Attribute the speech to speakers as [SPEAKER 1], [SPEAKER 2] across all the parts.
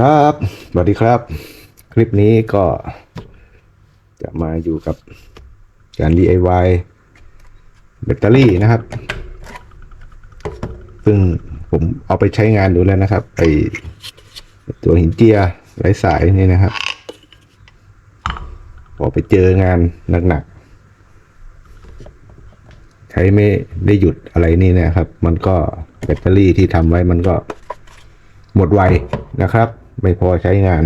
[SPEAKER 1] ครับสวัสดีครับ คลิปนี้ก็จะมาอยู่กับการ DIY แบตเตอรี่นะครับ ซึ่งผมเอาไปใช้งานดูแล้วนะครับไอตัวหินเจียไร้สายนี่นะครับ พอไปเจองานหนักๆ ใช้ไม่ได้หยุดอะไรนี่นะครับ มันก็แบตเตอรี่ที่ทำไว้มันก็หมดไวนะครับ ไม่พอใช้งาน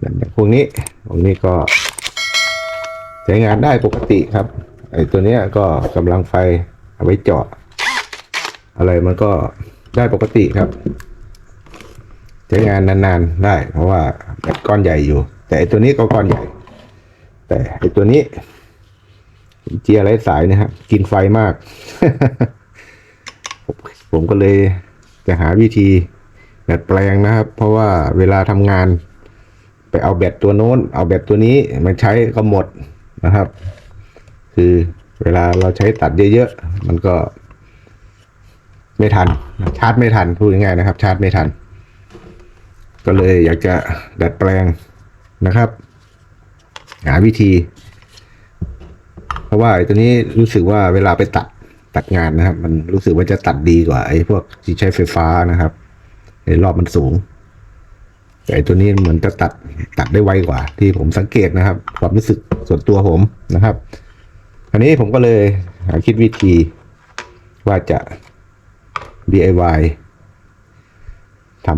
[SPEAKER 1] อย่างพวกนี้พวกนี้ก็ ใช้งานได้ปกติครับ ไอ้ตัวเนี้ยก็กำลังไฟเอาไว้เจาะ อะไรมันก็ได้ปกติครับ ใช้งานนานๆได้ เพราะว่าแบตก้อนใหญ่อยู่ แต่ไอ้ตัวนี้ก็ก้อนใหญ่ แต่ไอ้ตัวนี้เจียไรสายนะครับกินไฟมาก ผมก็เลยจะหาวิธี ดัดแปลงนะครับ เพราะว่าเวลาทำงาน ไปเอาแบตตัวโน้น เอาแบตตัวนี้มันใช้ก็หมดนะครับ คือเวลาเราใช้ตัดเยอะๆ มันก็ ไม่ทัน ชาร์จไม่ทันพูดง่ายๆนะครับ ชาร์จไม่ทัน ก็เลยอยากจะดัดแปลงนะครับ หาวิธี เพราะว่าไอ้ตัวนี้รู้สึกว่าเวลาไปตัดตัดงานนะครับ มันรู้สึกว่าจะตัดดีกว่าไอ้พวกที่ใช้ไฟฟ้านะครับ รอบมันสูง แต่ตัวนี้เหมือนจะตัดตัดได้ไวกว่า ที่ผมสังเกตนะครับ ความรู้สึกส่วนตัวผมนะครับอันนี้ผมก็เลยหาคิดวิธีว่าจะ DIY ท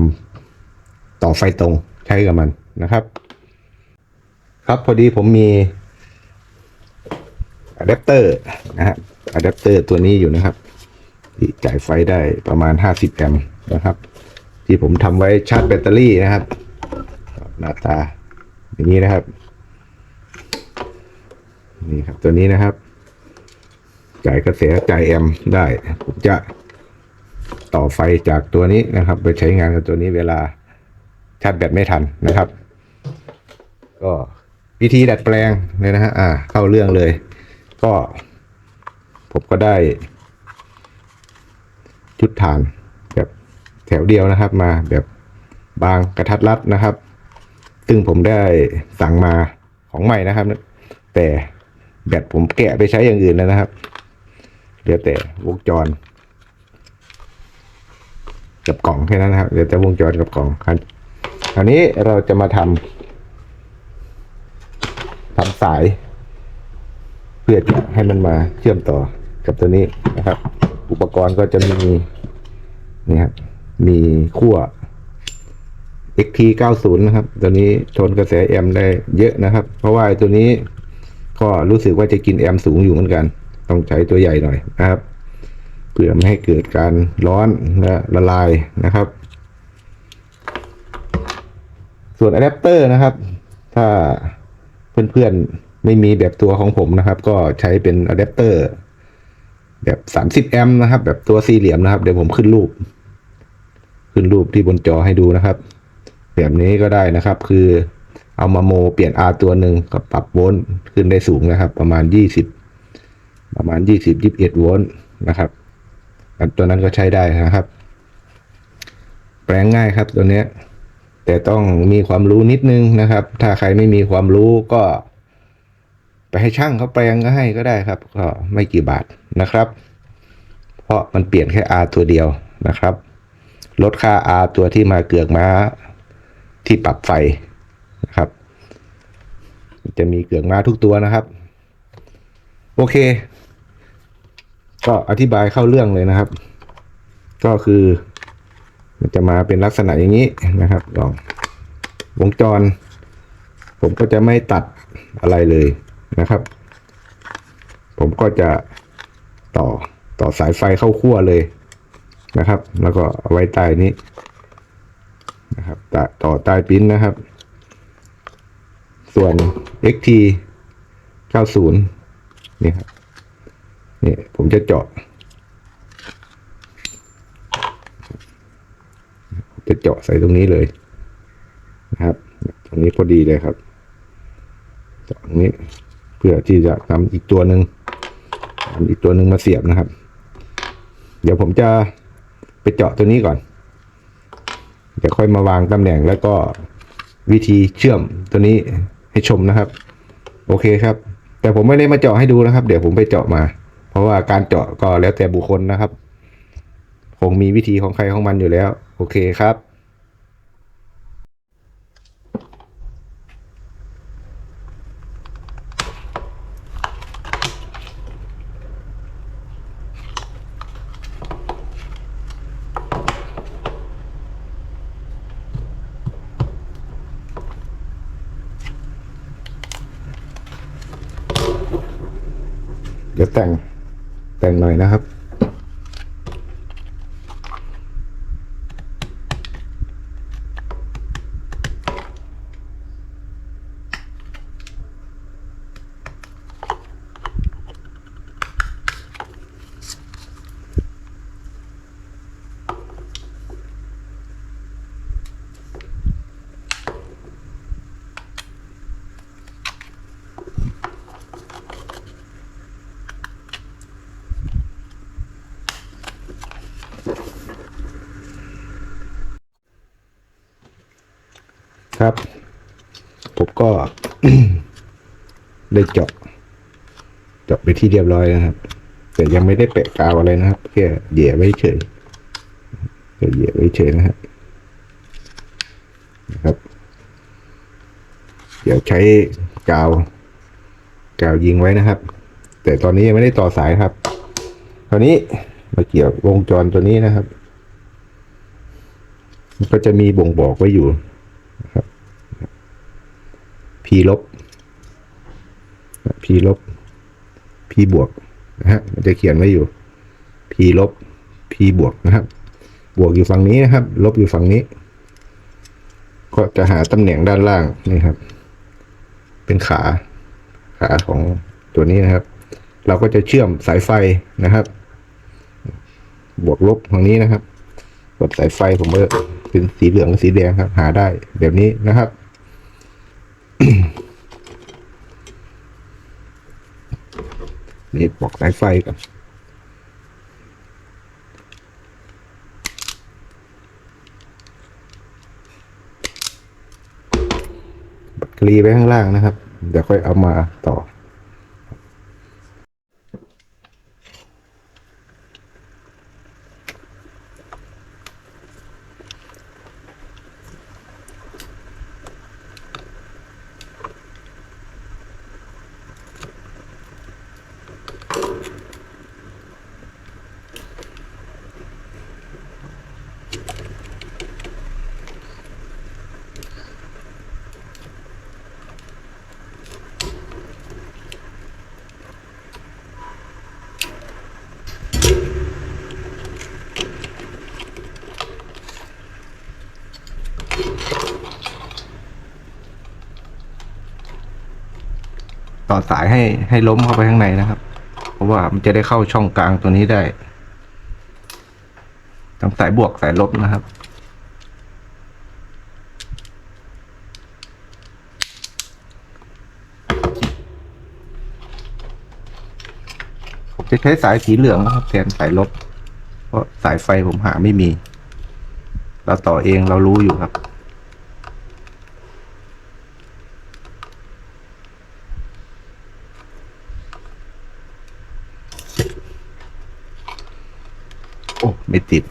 [SPEAKER 1] ำต่อไฟตรงใช้กับมันนะครับ ครับพอดีผมมีอะแดปเตอร์นะฮะอะแดปเตอร์ตัวนี้อยู่นะครับ ที่จ่ายไฟได้ประมาณ 50 แอมป์นะครับ ที่ผมทำไว้ชาร์จแบตเตอรี่นะครับหน้าตาอย่างนี้นะครับ นี่ครับตัวนี้นะครับ จ่ายกระแสจ่ายแอมป์ได้ผมจะต่อไฟจากตัวนี้นะครับ ไปใช้งานกับตัวนี้เวลาชาร์จแบตไม่ทันนะครับ ก็วิธีดัดแปลงเลยนะฮะอ่า เข้าเรื่องเลย ก็ผมก็ได้ ชุดฐาน ถวเดียวนะครับ มาแบบบางกระทัดรัดนะครับ ซึ่งผมได้สั่งมาของใหม่นะครับ แต่แบตผมแกะไปใช้อย่างอื่นแล้วนะครับเหลือแต่วงจร กับกล่องแค่นั้นนะครับเหลือแต่วงจรกับกล่องครับคราวนี้เราจะมาทำทำสาย เพื่อจะให้มันมาเชื่อมต่อกับตัวนี้นะครับ อุปกรณ์ก็จะมีนี่ครับ มีขั้ว XT 90 นะครับ ตัวนี้ทนกระแสแอมได้เยอะนะครับ เพราะว่าตัวนี้ก็รู้สึกว่าจะกินแอมสูงอยู่เหมือนกัน ต้องใช้ตัวใหญ่หน่อยนะครับ เพื่อไม่ให้เกิดการร้อนและละลายนะครับ ส่วนอะแดปเตอร์นะครับ ถ้าเพื่อนๆไม่มีแบบตัวของผมนะครับ ก็ใช้เป็นอะแดปเตอร์แบบ 30 แอมป์นะครับ แบบตัวสี่เหลี่ยมนะครับ เดี๋ยวผมขึ้นรูป ขึ้นรูปที่บนจอให้ดูนะครับ แบบนี้ก็ได้นะครับ คือเอามาโมเปลี่ยน R ตัวหนึ่งก็ปรับโวลต์ขึ้นได้สูงนะครับ ประมาณ 20 ประมาณ 20 21โวลต์นะครับตัวนั้นก็ใช้ได้นะครับ แปลงง่ายครับตัวนี้แต่ต้องมีความรู้นิดนึงนะครับ ถ้าใครไม่มีความรู้ก็ ไปให้ช่างเขาแปลงก็ให้ก็ได้ครับ ก็ไม่กี่บาทนะครับ เพราะมันเปลี่ยนแค่ R ตัวเดียวนะครับ ลดค่า R ตัวที่มาเกือกม้าที่ปรับไฟนะครับ จะมีเกือกม้าทุกตัวนะครับ โอเค ก็อธิบายเข้าเรื่องเลยนะครับ ก็คือ มันจะมาเป็นลักษณะอย่างนี้นะครับลองวงจร ผมก็จะไม่ตัดอะไรเลยนะครับ ผมก็จะต่อต่อสายไฟเข้าขั้วเลย นะครับ แล้วก็เอาไว้ใต้นี้นะครับต่อต่อใต้ปิ้นนะครับ ส่วน XT 90นี่ครับนี่ผมจะเจาะ จะเจาะใส่ตรงนี้เลยนะครับ ตรงนี้พอดีเลยครับเจาะตรงนี้เพื่อที่จะนำอีกตัวหนึ่งนำอีกตัวหนึ่งมาเสียบนะครับ เดี๋ยวผมจะ ไปเจาะตัวนี้ก่อนเดี๋ยวค่อยมาวางตำแหน่งแล้วก็วิธีเชื่อมตัวนี้ให้ชมนะครับ โอเคครับ แต่ผมไม่ได้มาเจาะให้ดูนะครับ เดี๋ยวผมไปเจาะมา เพราะว่าการเจาะก็แล้วแต่บุคคลนะครับ คงมีวิธีของใครของมันอยู่แล้ว โอเคครับ แต่งแต่งหน่อยนะครับ ครับ ผมก็ ได้เจาะเจาะไปที่เรียบร้อยนะครับ แต่ยังไม่ได้แปะกาวอะไรนะครับแค่เหยียไว้เฉยแค่เหยียไว้เฉยนะครับนะครับ เดี๋ยวใช้กาว กาวยิงไว้นะครับ แต่ตอนนี้ยังไม่ได้ต่อสายครับคราวนี้ มาเกี่ยววงจรตัวนี้นะครับ ก็จะมีบ่งบอกไว้อยู่ p ลบ p ลบ p บวกนะฮะมันจะเขียนไว้อยู่ p ลบ p บวกนะครับ บวกอยู่ฝั่งนี้นะครับ ลบอยู่ฝั่งนี้ ก็จะหาตำแหน่งด้านล่างนี่ครับ เป็นขา ขาของตัวนี้นะครับ เราก็จะเชื่อมสายไฟนะครับ บวกลบฝั่งนี้นะครับ กดสายไฟผมก็เป็นสีเหลืองกับสีแดงครับ หาได้แบบนี้นะครับ นี่บอกสายไฟก่อนแบตเตรีไว้ข้างล่างนะครับ เดี๋ยวค่อยเอามาต่อ ต่อสายให้ให้ล้มเข้าไปข้างในนะครับ เพราะว่ามันจะได้เข้าช่องกลางตัวนี้ได้ทั้งสายบวกสายลบนะครับผมจะใช้สายสีเหลืองนะครับแทนสายลบ เพราะสายไฟผมหาไม่มี เราต่อเองเรารู้อยู่ครับ ไม่ติด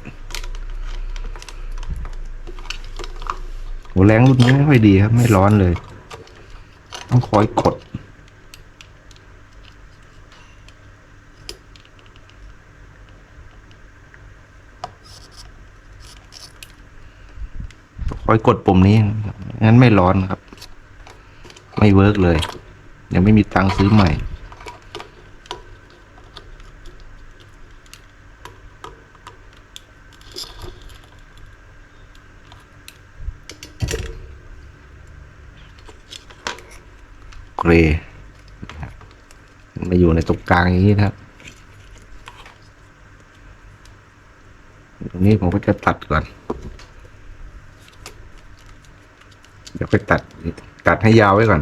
[SPEAKER 1] โหแรงรุ่นนี้ไม่ค่อยดีครับ ไม่ร้อนเลย ต้องคอยกด คอยกดปุ่มนี้ งั้นไม่ร้อนครับ ไม่เวิร์กเลย ยังไม่มีตังค์ซื้อใหม่ เกรย์นะครับมาอยู่ในต รงกลางอย่างนี้นะครับตรงนี้ผมก็จะตัดก่อน เดี๋ยวไปตัดตัดให้ยาวไว้ก่อน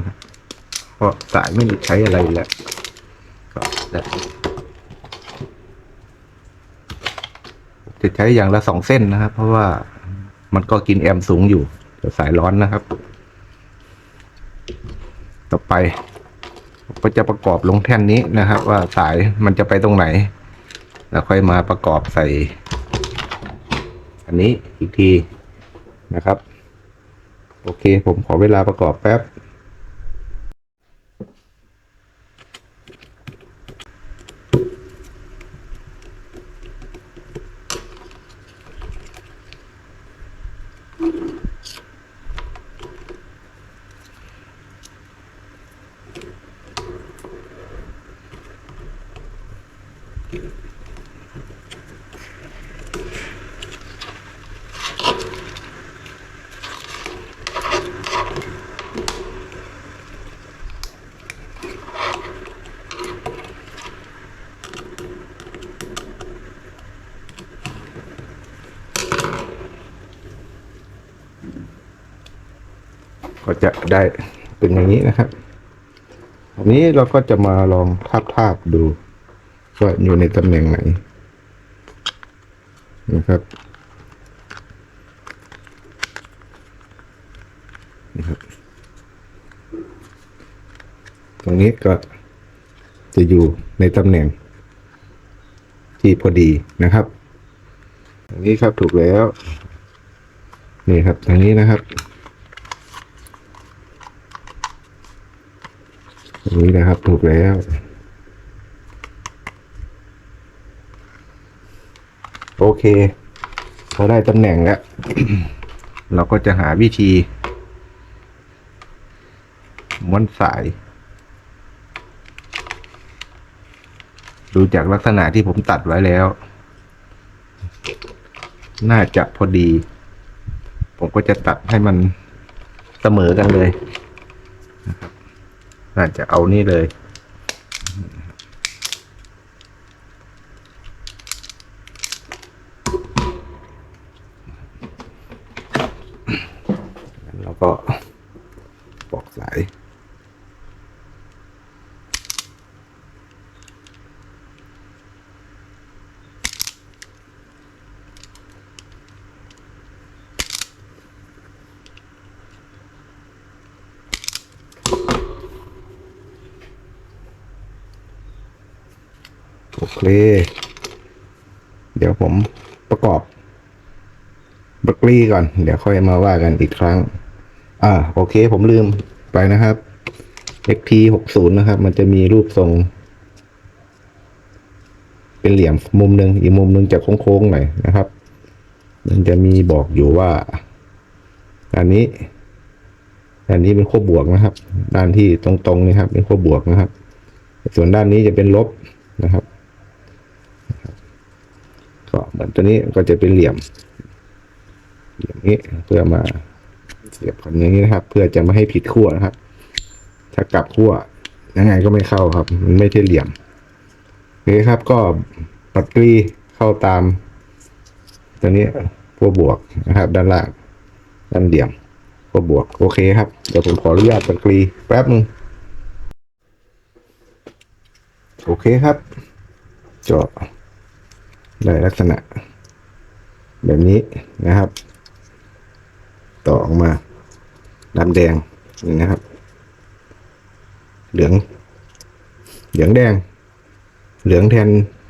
[SPEAKER 1] เพราะสายไม่ได้ใช้อะไรแล้วก็ได้จะใช้อย่างละสองเส้นนะครับ เพราะว่ามันก็กินแอมสูงอยู่สายร้อนนะครับ ต่อไป ก็จะประกอบลงแท่นนี้นะครับ ว่าสายมันจะไปตรงไหน แล้วค่อยมาประกอบใส่ อันนี้อีกทีนะครับ โอเค ผมขอเวลาประกอบแป๊บ ก็จะได้เป็นอย่างนี้นะครับ อันนี้เราก็จะมาลองทาบทาบๆดู ว่าอยู่ในตำแหน่งไหนนะครับนะครับ ตรงนี้ก็จะอยู่ในตำแหน่ง ที่พอดีนะครับตรงนี้ครับถูกแล้ว นี่ครับทางนี้นะครับตรงนี้นะครับถูกแล้ว โอเคพอได้ตำแหน่งแล้ว เราก็จะหาวิธีม้วนสาย ดูจากลักษณะที่ผมตัดไว้แล้ว น่าจะพอดี ผมก็จะตัดให้มันเสมอกันเลยน่าจะเอานี่เลย แล้วก็ปอกสาย โอเค เดี๋ยวผมประกอบบักลี่ก่อน เดี๋ยวค่อยมาว่ากันอีกครั้ง อ่า โอเค ผมลืมไปนะครับ XP 6 0นะครับ มันจะมีรูปทรง เป็นเหลี่ยมมุมหนึ่งอีกมุมหนึ่งจะโค้งๆหน่อยนะครับ มันจะมีบอกอยู่ว่าด้านนี้ด้านนี้เป็นขั้วบวกนะครับ ด้านที่ตรงๆนี่ครับ เป็นขั้วบวกนะครับ ส่วนด้านนี้จะเป็นลบนะครับ ก็ เหมือนตัวนี้ก็จะเป็นเหลี่ยมอย่างนี้เพื่อมาเสียบกันอย่างนี้นะครับ เพื่อจะไม่ให้ผิดขั้วนะครับ ถ้ากลับขั้วยังไงก็ไม่เข้าครับ มันไม่ใช่เหลี่ยมโอเคครับ ก็ปัดกรีเข้าตาม ตัวนี้ขั้วบวกนะครับ ด้านล่างด้านเหลี่ยมขั้วบวก โอเคครับเดี๋ยวผมขออนุญาตปัดกรีแป๊บนึงโอเคครับจบ ได้ลักษณะ แบบนี้นะครับ ต่อออกมาดำแดงนี่นะครับ เหลือง เหลืองแดง เหลืองแทน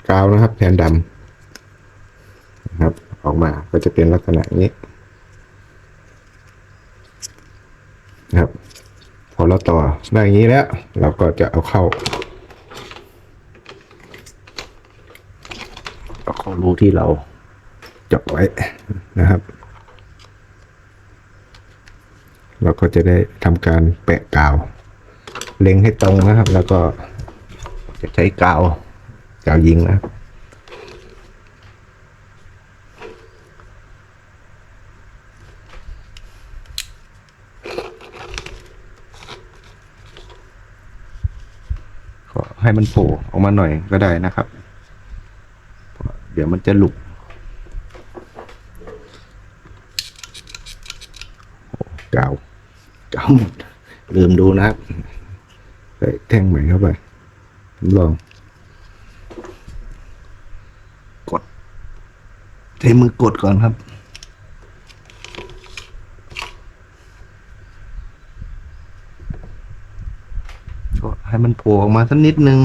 [SPEAKER 1] กาวนะครับ แทนดำนะครับ ออกมาก็จะเป็นลักษณะนี้นะครับ พอเราต่อได้อย่างนี้แล้ว เราก็จะเอาเข้า เอาเข้ารูที่เราเจาะไว้นะครับ เราก็จะได้ทำการแปะกาว เล็งให้ตรงนะครับ แล้วก็จะใช้กาวกาวยิงนะให้มันโผล่ออกมาหน่อยก็ได้นะครับ เดี๋ยวมันจะหลุดเก่าเก่าหมดลืมดูนะใส่แท่งใหม่เข้าไปลอง กดใช้มือกดก่อนครับก็ให้มันโผล่ออกมาสักนิดนึง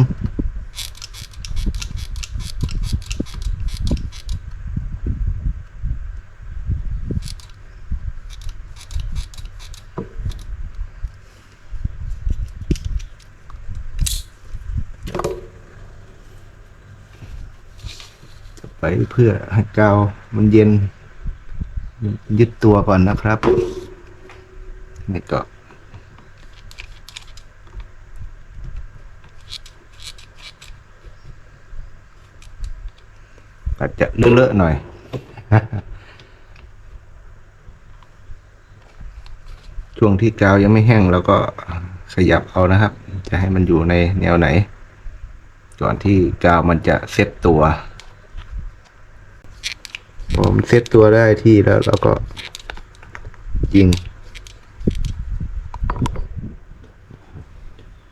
[SPEAKER 1] พื่อให้กาวมันเย็น ยึดตัวก่อนนะครับนี่ก็อาจจะเลอะๆหน่อยช่วงที่กาวยังไม่แห้งเราก็ขยับเอานะครับ จะให้มันอยู่ในแนวไหน ก่อนที่กาวมันจะเซ็ตตัว เซตตัวได้ที่แล้วเราก็ยิง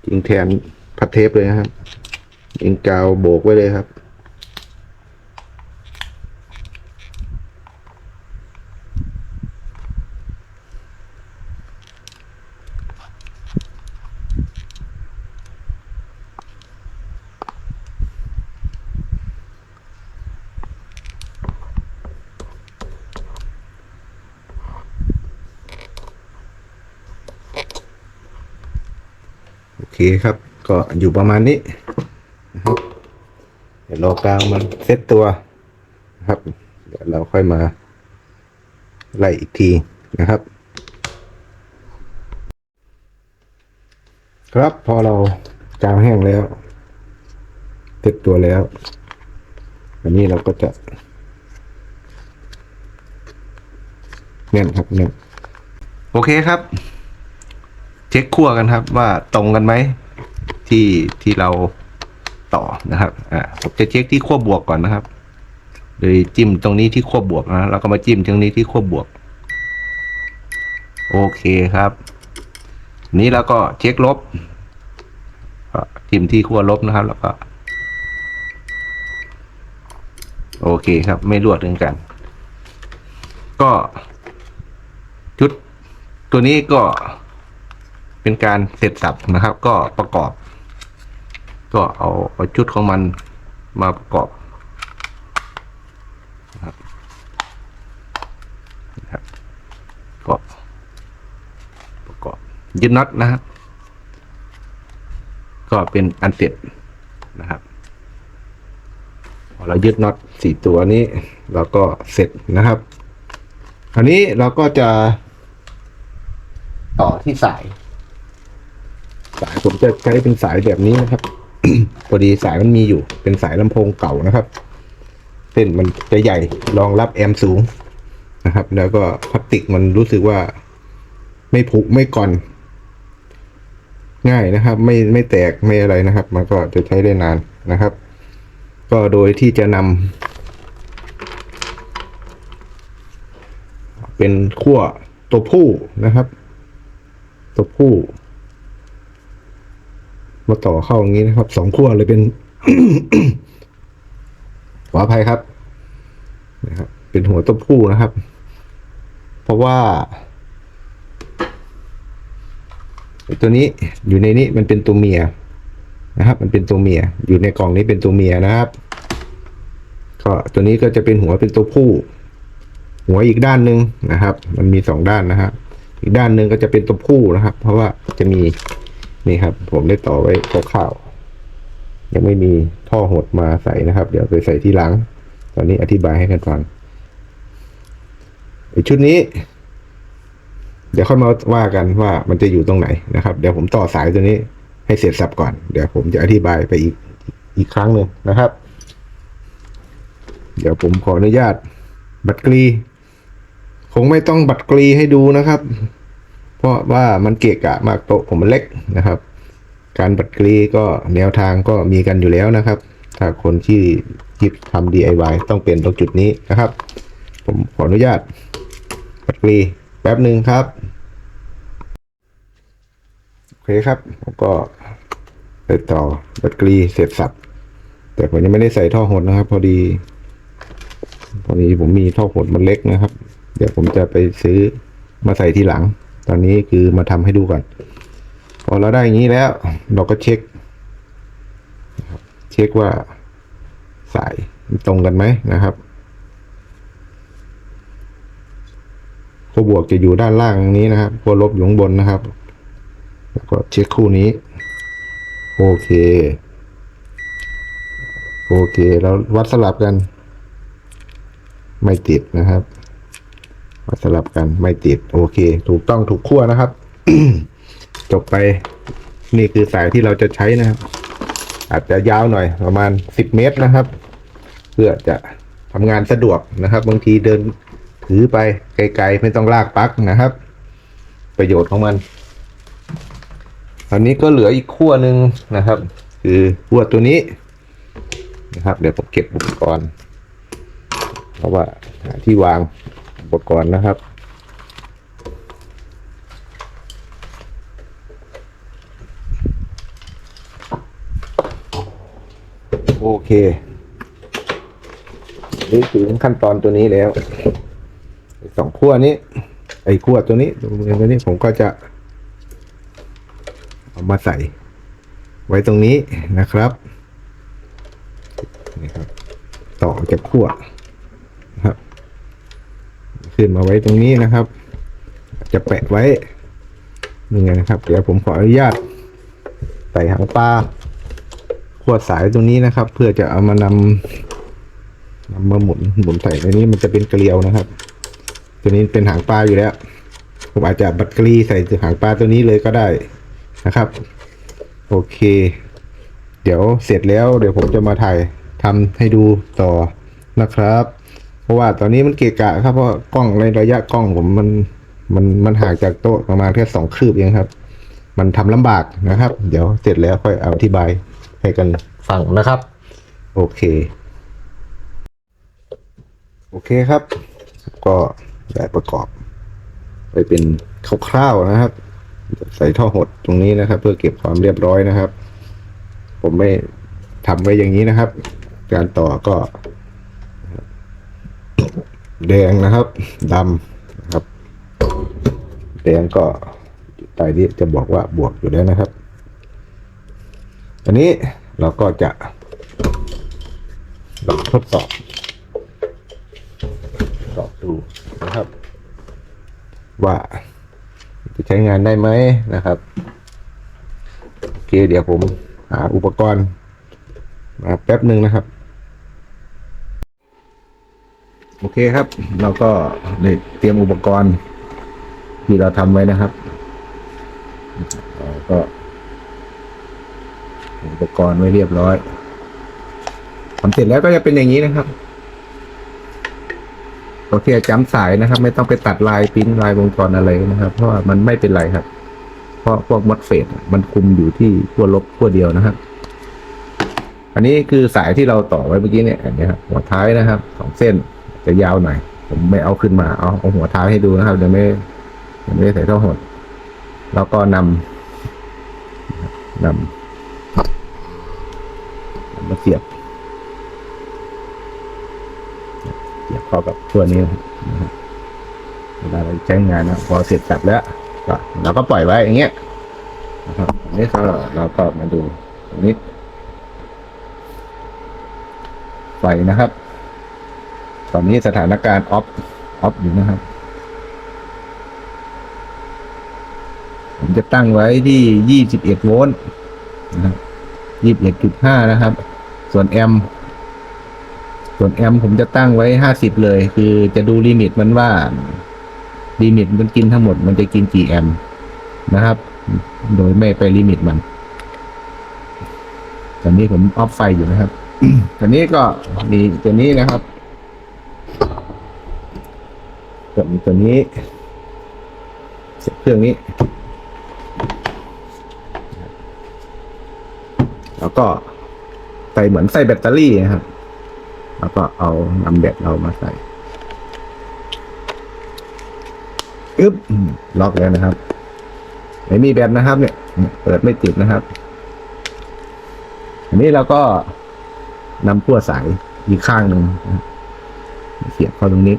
[SPEAKER 1] ยิงแทนพัดเทปเลยนะครับยิงกาวโบกไว้เลยครับ คครับ ก็อยู่ประมาณนี้นะครับเดี๋ยวรอกาวมันเซตตัวนะครับ เดี๋ยวเราค่อยมาไล่อีกทีนะครับ ครับพอเรากาวแห้งแล้วเซตตัวแล้วอันนี้เราก็จะแน่นครับแน่นโอเคครับ เช็คขั้วกันครับว่าตรงกันไหมที่ที่เราต่อนะครับอ่าผมจะเช็คที่ขั้วบวกก่อนนะครับโดยจิ้มตรงนี้ที่ขั้วบวกนะแล้วก็มาจิ้มตรงนี้ที่ขั้วบวก โอเคครับ นี้แล้วก็เช็คลบจิ้มที่ขั้วลบนะครับ แล้วก็ โอเคครับ ไม่รวดถึงกัน ก็ ชุด ตัวนี้ก็ เป็นการเสร็จสับนะครับ ก็ประกอบ ก็เอาเอาชุดของมันมาประกอบนะครับนะครับก็ประกอบยึดน็อตนะครับ ก็เป็นอันเสร็จนะครับพอเรายึดน็อตสี่ตัวนี้เราก็เสร็จนะครับคราวนี้เราก็จะต่อที่สาย ผมจะใช้เป็นสายแบบนี้นะครับพอดีสายมันมีอยู่ เป็นสายลำโพงเก่านะครับ เส้นมันจะใหญ่รองรับแอมป์สูงนะครับ แล้วก็พลาสติกมันรู้สึกว่า ไม่ผุไม่ก่อน ง่ายนะครับ ไม่ไม่แตกไม่อะไรนะครับ มันก็จะใช้ได้นานนะครับ ก็โดยที่จะนำเป็นขั้วตัวผู้นะครับ ตัวผู้ มาต่อเข้าอย่างนี้นะครับสองขั้วเลยเป็นขออภัยครับนะครับ เป็นหัวต้มผู้นะครับ เพราะว่าตัวนี้อยู่ในนี้มันเป็นตัวเมียนะครับ มันเป็นตัวเมีย อยู่ในกล่องนี้เป็นตัวเมียนะครับ ก็ตัวนี้ก็จะเป็นหัวเป็นตัวผู้ หัวอีกด้านหนึ่งนะครับ มันมีสองด้านนะครับอีกด้านหนึ่งก็จะเป็นตัวผู้นะครับ เพราะว่าจะมี นี่ครับ ผมได้ต่อไว้คร่าวๆยังไม่มีท่อหดมาใส่นะครับ เดี๋ยวไปใส่ที่หลัง ตอนนี้อธิบายให้กันฟังไอชุดนี้ เดี๋ยวค่อยมาว่ากันว่ามันจะอยู่ตรงไหนนะครับ เดี๋ยวผมต่อสายตัวนี้ให้เสร็จสับก่อน เดี๋ยวผมจะอธิบายไปอีกอีกครั้งหนึ่งนะครับ เดี๋ยวผมขออนุญาตบัตรกรี คงไม่ต้องบัตรกรีให้ดูนะครับ เพราะว่ามันเกะกะมากโต๊ะผมมันเล็กนะครับ การบัตรกรีก็แนวทางก็มีกันอยู่แล้วนะครับ ถ้าคนที่คิดทำ DIY ต้องเป็นตรงจุดนี้นะครับ ผมขออนุญาตบัตรกรีแป๊บหนึ่งครับโอเคครับผมก็ไปต่อบัตรกรีเสร็จสับแต่ผมยังไม่ได้ใส่ท่อหดนะครับ พอดีพอดีผมมีท่อหดมันเล็กนะครับ เดี๋ยวผมจะไปซื้อมาใส่ทีหลัง ตอนนี้คือมาทำให้ดูก่อนขอเราได้อย่างนี้แล้ว เราก็เช็ค เช็คว่าสายตรงกันไหมนะครับตัวบวกจะอยู่ด้านล่างนี้นะครับตัวลบอยู่ข้างบนนะครับ แล้วก็เช็คคู่นี้ โอเค โอเค แล้ววัดสลับกัน ไม่ติดนะครับ วัดสลับกันไม่ติดโอเค ถูกต้องถูกขั้วนะครับ จบไป นี่คือสายที่เราจะใช้นะครับ อาจจะยาวหน่อยประมาณสิบเมตรนะครับ เพื่อจะทำงานสะดวกนะครับ บางทีเดินถือไปไกล ๆ ไม่ต้องลากปลั๊กนะครับ ประโยชน์ของมันตอนนี้ก็เหลืออีกขั้วหนึ่งนะครับ คือขั้วตัวนี้นะครับ เดี๋ยวผมเก็บอุปกรณ์เพราะว่าที่วาง ปกรณ์นะครับ โอเคนี่ถึงขั้นตอนตัวนี้แล้วสองขั้วนี้ ไอ้ขั้วตัวนี้ตัวตัวนี้ผมก็จะ เอามาใส่ ไว้ตรงนี้นะครับนี่ครับ ต่อจากขั้ว ขึ้นมาไว้ตรงนี้นะครับ จะแปะไว้นี่ไงนะครับ เดี๋ยวผมขออนุญาตใส่หางปลาขวดสายตรงนี้นะครับ เพื่อจะเอามานำนำมาหมุนหมุนใส่ในนี้มันจะเป็นเกลียวนะครับ ตัวนี้เป็นหางปลาอยู่แล้ว ผมอาจจะบัดกรีใส่หางปลาตัวนี้เลยก็ได้นะครับ โอเค เดี๋ยวเสร็จแล้ว เดี๋ยวผมจะมาถ่ายทำให้ดูต่อนะครับ ราะว่าตอนนี้มันเกะกะครับเพราะกล้องในระยะกล้องผมมันมันมันห่างจากโต๊ะประมาณแค่สองคืบเองครับ มันทำลำบากนะครับ เดี๋ยวเสร็จแล้วค่อยอธิบายให้กันฟังนะครับ โอเค โอเคครับ ก็ได้ประกอบ ไปเป็นคร่าวๆนะครับ ใส่ท่อหดตรงนี้นะครับ เพื่อเก็บความเรียบร้อยนะครับ ผมไม่ทำไว้อย่างนี้นะครับ การต่อก็ แดงนะครับดำนะครับ แดงก็ใต้นี้จะบอกว่าบวกอยู่แล้วนะครับ อันนี้เราก็จะลองทดสอบสอบดูนะครับ ว่าจะใช้งานได้ไหมนะครับโอเคเดี๋ยวผมหาอุปกรณ์มาแป๊บหนึ่งนะครับ โอเคครับ เราก็ได้เตรียมอุปกรณ์ที่เราทำไว้นะครับก็ อุปกรณ์ไว้เรียบร้อยทำเสร็จแล้วก็จะเป็นอย่างนี้นะครับโอเคจำสายนะครับ ไม่ต้องไปตัดลายปิ้นลายวงจรอะไรนะครับ เพราะว่ามันไม่เป็นไรครับ เพราะพวกมอดเฟดมันคุมอยู่ที่ขั้วลบขั้วเดียวนะครับ อันนี้คือสายที่เราต่อไว้เมื่อกี้เนี่ยอันนี้ครับหัวท้ายนะครับสองเส้น จะยาวหน่อย ผมไม่เอาขึ้นมา เอาเอาหัวท้ายให้ดูนะครับเดี๋ยวไม่เดี๋ยวไม่ได้ใส่ท่อหด แล้วก็นำนำนำมาเสียบเสียบเข้ากับตัวนี้นะครับเวลาเราใช้งานนะพอเสร็จสับแล้วก็เราก็ปล่อยไว้อย่างเงี้ยนะครับอันนี้ก็เราก็มาดูตรงนี้ไฟนะครับ ตอนนี้สถานการณ์ออฟออฟอยู่นะครับ ผมจะตั้งไว้ที่21โวลต์นะครับ21.5นะครับ ส่วนแอม ส่วนแอมผมจะตั้งไว้50เลย คือจะดูลิมิตมันว่าลิมิตมันกินทั้งหมดมันจะกินกี่แอมนะครับ โดยไม่ไปลิมิตมัน ตอนนี้ผมออฟไฟอยู่นะครับตัวนี้ก็มีตัวนี้นะครับ ก็มีตัวนี้ เสียบเครื่องนี้ แล้วก็ใส่เหมือนใส่แบตเตอรี่นะครับ แล้วก็เอานำแบตเรามาใส่อึ๊บล็อกแล้วนะครับ ไม่มีแบตนะครับ เนี่ย เปิดไม่ติดนะครับ อันนี้เราก็นำขั้วสายอีกข้างหนึ่งเสียบเข้าตรงนี้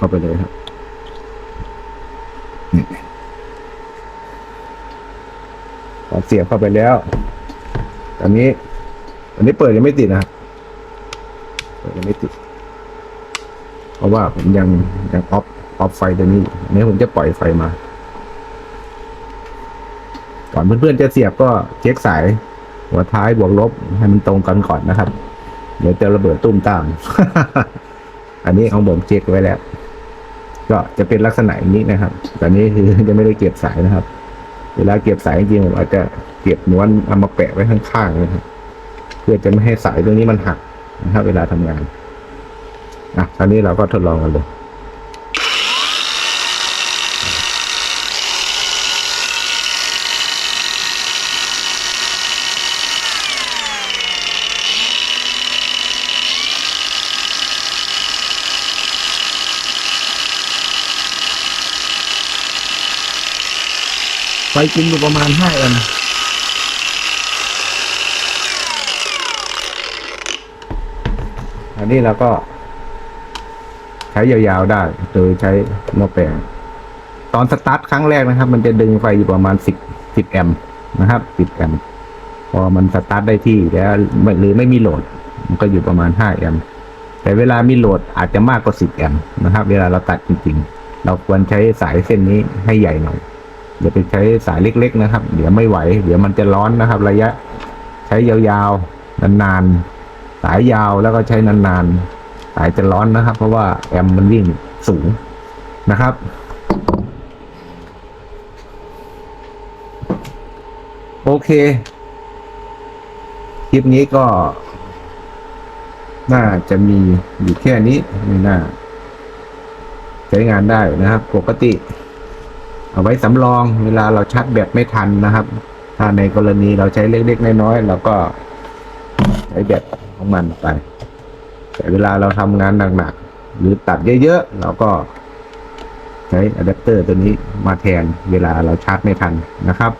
[SPEAKER 1] เข้าไปเลยครับพอเสียบเข้าไปแล้ว ตอนนี้อันนี้เปิดยังไม่ติดนะครับ เปิดยังไม่ติด เพราะว่าผมยังยังออฟออฟไฟตัวนี้อันนี้ผมจะปล่อยไฟมา ก่อนเพื่อนๆจะเสียบก็เช็คสาย หัวท้ายบวกลบให้มันตรงกันก่อนนะครับ เดี๋ยวจะระเบิดตุ้มตาม อันนี้ของผมเช็คไว้แล้ว ก็จะเป็นลักษณะอย่างนี้นะครับแต่นี้คือจะไม่ได้เก็บสายนะครับ เวลาเก็บสายจริงผมอาจจะเก็บม้วนเอามาแปะไว้ข้างๆนะครับ เพื่อจะไม่ให้สายตรงนี้มันหักนะครับ เวลาทำงานอะคราวนี้เราก็ทดลองกันเลย กินอยู่ประมาณห้าแอมป์อันนี้เราก็ใช้ยาวๆได้โดยใช้หม้อแปลงตอนสตาร์ทครั้งแรกนะครับ มันจะดึงไฟอยู่ประมาณสิบสิบแอมป์นะครับสิบแอมป์พอมันสตาร์ทได้ที่แล้วหรือไม่มีโหลด มันก็อยู่ประมาณห้าแอมป์แต่เวลามีโหลดอาจจะมากกว่าสิบแอมป์นะครับ เวลาเราตัดจริงๆ เราควรใช้สายเส้นนี้ให้ใหญ่หน่อย อย่าไปใช้สายเล็ก ๆ นะครับ เดี๋ยวไม่ไหว เดี๋ยวมันจะร้อนนะครับ ระยะใช้ยาวๆนานๆสายยาวแล้วก็ใช้นานๆสายจะร้อนนะครับ เพราะว่าแอมมันวิ่งสูงนะครับโอเค คลิปนี้ก็ น่าจะมีอยู่แค่นี้ไม่น่า ใช้งานได้นะครับ ปกติ เอาไว้สำรองเวลาเราชาร์จแบตไม่ทันนะครับ ถ้าในกรณีเราใช้เล็กๆน้อยๆเราก็ใช้แบตของมันไป แต่เวลาเราทำงานหนักๆหรือตัดเยอะๆเราก็ใช้อะแดปเตอร์ตัวนี้มาแทนเวลาเราชาร์จไม่ทันนะครับ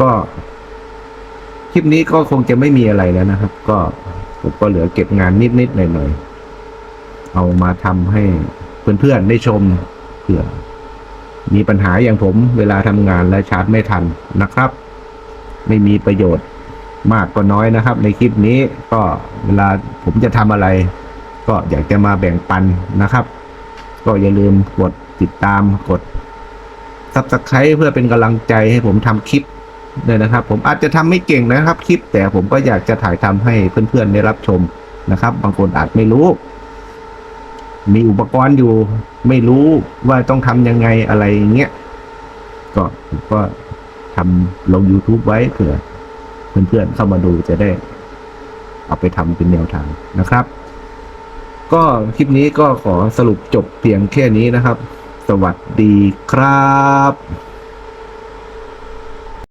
[SPEAKER 1] ก็คลิปนี้ก็คงจะไม่มีอะไรแล้วนะครับ ก็ผมก็เหลือเก็บงานนิดๆหน่อยๆเอามาทำให้เพื่อนๆได้ชมเผื่อ มีปัญหาอย่างผมเวลาทำงานและชาร์จไม่ทันนะครับ ไม่มีประโยชน์มากก็น้อยนะครับ ในคลิปนี้ก็เวลาผมจะทำอะไร ก็อยากจะมาแบ่งปันนะครับ ก็อย่าลืมกดติดตามกด subscribe เพื่อเป็นกำลังใจให้ผมทำคลิปด้วยนะครับ ผมอาจจะทำไม่เก่งนะครับ คลิปแต่ผมก็อยากจะถ่ายทำให้เพื่อนๆได้รับชมนะครับ บางคนอาจไม่รู้ มีอุปกรณ์อยู่ ไม่รู้ว่าต้องทำยังไงอะไรเงี้ยก็ผมก็ทำลง YouTube ไว้เผื่อเพื่อนๆเข้ามาดูจะได้ เอาไปทำเป็นแนวทางนะครับ ก็คลิปนี้ก็ขอสรุปจบเพียงแค่นี้นะครับ สวัสดีครับ